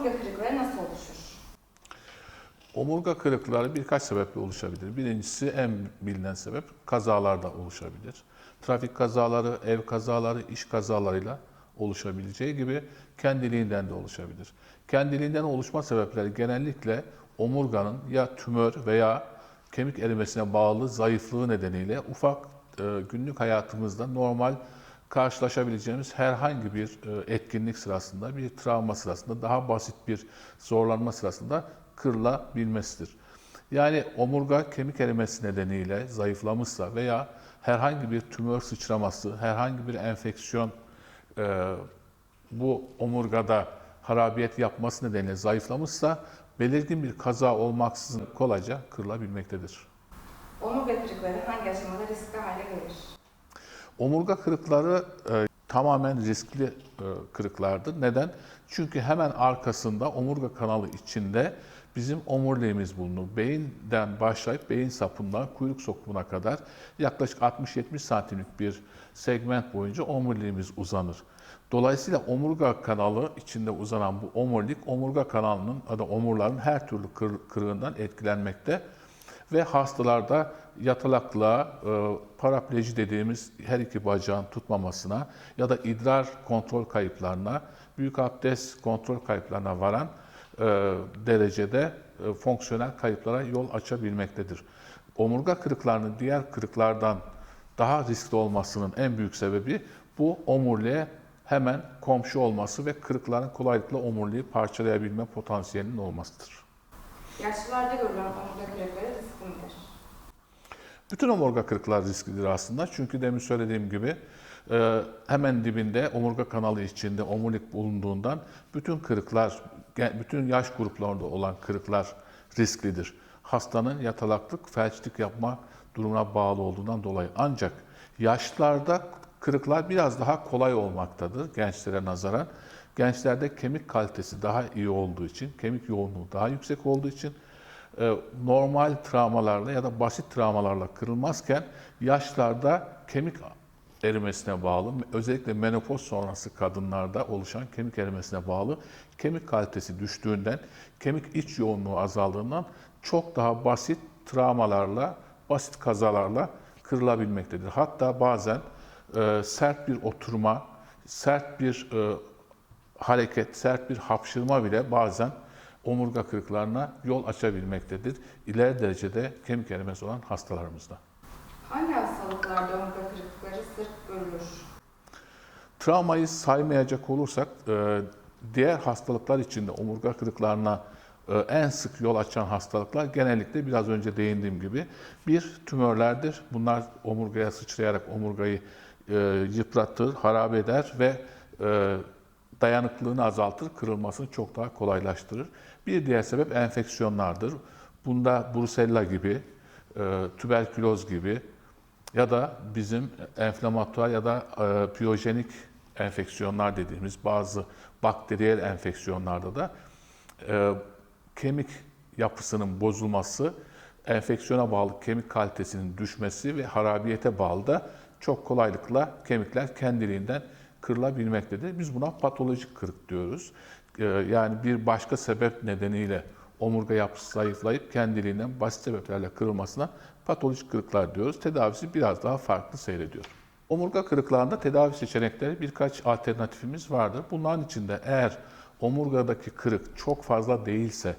Omurga kırıkları nasıl oluşur? Omurga kırıkları birkaç sebeple oluşabilir. Birincisi en bilinen sebep kazalarda oluşabilir. Trafik kazaları, ev kazaları, iş kazalarıyla oluşabileceği gibi kendiliğinden de oluşabilir. Kendiliğinden oluşma sebepleri genellikle omurganın ya tümör veya kemik erimesine bağlı zayıflığı nedeniyle ufak e, günlük hayatımızda normal karşılaşabileceğimiz herhangi bir e, etkinlik sırasında, bir travma sırasında, daha basit bir zorlanma sırasında kırılabilmesidir. Yani omurga kemik erimesi nedeniyle zayıflamışsa veya herhangi bir tümör sıçraması, herhangi bir enfeksiyon e, bu omurgada harabiyet yapması nedeniyle zayıflamışsa belirgin bir kaza olmaksızın kolayca kırılabilmektedir. Omurga kırıkları hangi aşamada riskli hale gelir? Omurga kırıkları e, tamamen riskli e, kırıklardır. Neden? Çünkü hemen arkasında omurga kanalı içinde bizim omuriliğimiz bulunur. Beyinden başlayıp beyin sapından kuyruk sokumuna kadar yaklaşık 60-70 santimlik bir segment boyunca omuriliğimiz uzanır. Dolayısıyla omurga kanalı içinde uzanan bu omurilik omurga kanalının ya da omurların her türlü kır- kırığından etkilenmekte ve hastalarda yatalaklığa, e, parapleji dediğimiz her iki bacağın tutmamasına ya da idrar kontrol kayıplarına, büyük abdest kontrol kayıplarına varan e, derecede e, fonksiyonel kayıplara yol açabilmektedir. Omurga kırıklarının diğer kırıklardan daha riskli olmasının en büyük sebebi bu omuriliğe hemen komşu olması ve kırıkların kolaylıkla omuriliği parçalayabilme potansiyelinin olmasıdır. Yaşlılarda görülen omurga kırıkları riskli midir? Bütün omurga kırıklar risklidir aslında. Çünkü demin söylediğim gibi e, hemen dibinde omurga kanalı içinde omurilik bulunduğundan bütün kırıklar, bütün yaş gruplarında olan kırıklar risklidir. Hastanın yatalaklık, felçlik yapma durumuna bağlı olduğundan dolayı. Ancak yaşlılarda kırıklar biraz daha kolay olmaktadır gençlere nazaran. Gençlerde kemik kalitesi daha iyi olduğu için, kemik yoğunluğu daha yüksek olduğu için e, normal travmalarla ya da basit travmalarla kırılmazken yaşlarda kemik erimesine bağlı, özellikle menopoz sonrası kadınlarda oluşan kemik erimesine bağlı kemik kalitesi düştüğünden, kemik iç yoğunluğu azaldığından çok daha basit travmalarla, basit kazalarla kırılabilmektedir. Hatta bazen e, sert bir oturma, sert bir e, hareket, sert bir hapşırma bile bazen omurga kırıklarına yol açabilmektedir. İleri derecede kemik erimesi olan hastalarımızda. Hangi hastalıklarda omurga kırıkları sık görülür? Travmayı saymayacak olursak e, diğer hastalıklar içinde omurga kırıklarına e, en sık yol açan hastalıklar genellikle biraz önce değindiğim gibi bir tümörlerdir. Bunlar omurgaya sıçrayarak omurgayı e, yıpratır, harap eder ve dayanıklılığını azaltır, kırılmasını çok daha kolaylaştırır. Bir diğer sebep enfeksiyonlardır. Bunda brusella gibi, e, tüberküloz gibi ya da bizim enflamatuar ya da e, piyojenik enfeksiyonlar dediğimiz bazı bakteriyel enfeksiyonlarda da e, kemik yapısının bozulması, enfeksiyona bağlı kemik kalitesinin düşmesi ve harabiyete bağlı da çok kolaylıkla kemikler kendiliğinden kırılabilmektedir. Biz buna patolojik kırık diyoruz. E, yani bir başka sebep nedeniyle omurga yapısı zayıflayıp kendiliğinden basit sebeplerle kırılmasına patolojik kırıklar diyoruz. Tedavisi biraz daha farklı seyrediyor. Omurga kırıklarında tedavi seçenekleri birkaç alternatifimiz vardır. Bunların içinde eğer omurgadaki kırık çok fazla değilse,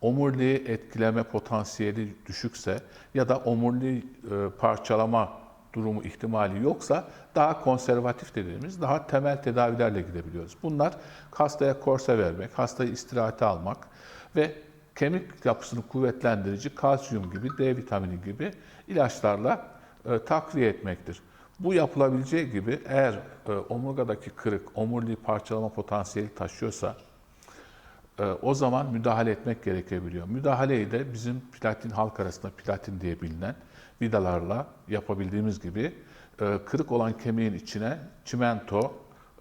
omuriliği etkileme potansiyeli düşükse ya da omuriliği e, parçalama durumu ihtimali yoksa daha konservatif dediğimiz daha temel tedavilerle gidebiliyoruz. Bunlar hastaya korse vermek, hastayı istirahate almak ve kemik yapısını kuvvetlendirici kalsiyum gibi, D vitamini gibi ilaçlarla e, takviye etmektir. Bu yapılabileceği gibi eğer e, omurgadaki kırık, omuriliği parçalama potansiyeli taşıyorsa o zaman müdahale etmek gerekebiliyor. Müdahaleyi de bizim platin halk arasında platin diye bilinen vidalarla yapabildiğimiz gibi e, kırık olan kemiğin içine çimento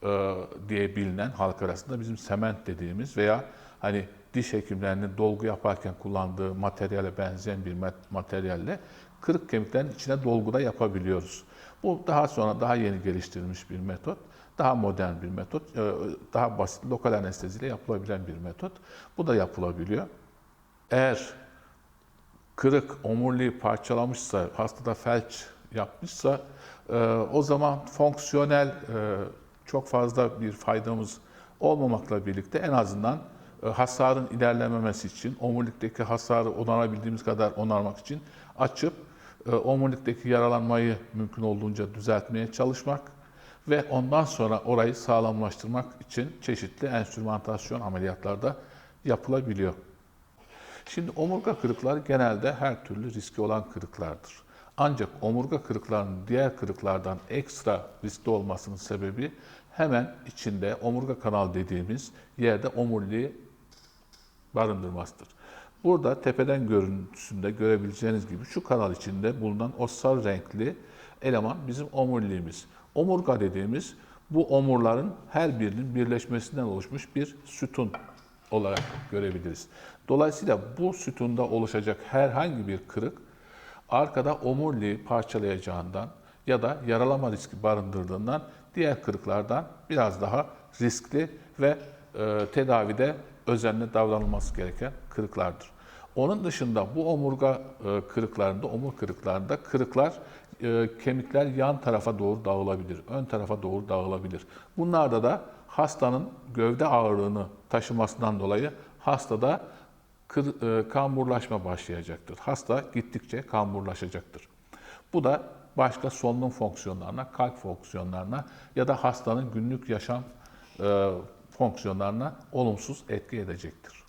e, diye bilinen halk arasında bizim sement dediğimiz veya hani diş hekimlerinin dolgu yaparken kullandığı materyale benzeyen bir mat- materyalle kırık kemiklerin içine dolgu da yapabiliyoruz. Bu daha sonra daha yeni geliştirilmiş bir metot. Daha modern bir metot, e, daha basit lokal anesteziyle yapılabilen bir metot. Bu da yapılabiliyor. Eğer kırık, omuriliği parçalamışsa, hastada felç yapmışsa e, o zaman fonksiyonel e, çok fazla bir faydamız olmamakla birlikte en azından hasarın ilerlememesi için, omurilikteki hasarı onarabildiğimiz kadar onarmak için açıp omurilikteki yaralanmayı mümkün olduğunca düzeltmeye çalışmak ve ondan sonra orayı sağlamlaştırmak için çeşitli enstrümantasyon ameliyatlarda yapılabiliyor. Şimdi omurga kırıkları genelde her türlü riski olan kırıklardır. Ancak omurga kırıklarının diğer kırıklardan ekstra riskli olmasının sebebi hemen içinde omurga kanal dediğimiz yerde omuriliği barındırmasıdır. Burada tepeden görüntüsünde görebileceğiniz gibi şu kanal içinde bulunan o sarı renkli eleman bizim omuriliğimiz. Omurga dediğimiz bu omurların her birinin birleşmesinden oluşmuş bir sütun olarak görebiliriz. Dolayısıyla bu sütunda oluşacak herhangi bir kırık arkada omuriliği parçalayacağından ya da yaralama riski barındırdığından diğer kırıklardan biraz daha riskli ve e, tedavide özenli davranılması gereken kırıklardır. Onun dışında bu omurga e, kırıklarında, omur kırıklarında kırıklar e, kemikler yan tarafa doğru dağılabilir, ön tarafa doğru dağılabilir. Bunlarda da hastanın gövde ağırlığını taşımasından dolayı hastada e, kamburlaşma başlayacaktır. Hasta gittikçe kamburlaşacaktır. Bu da başka solunum fonksiyonlarına, kalp fonksiyonlarına ya da hastanın günlük yaşam fonksiyonlarına olumsuz etki edecektir.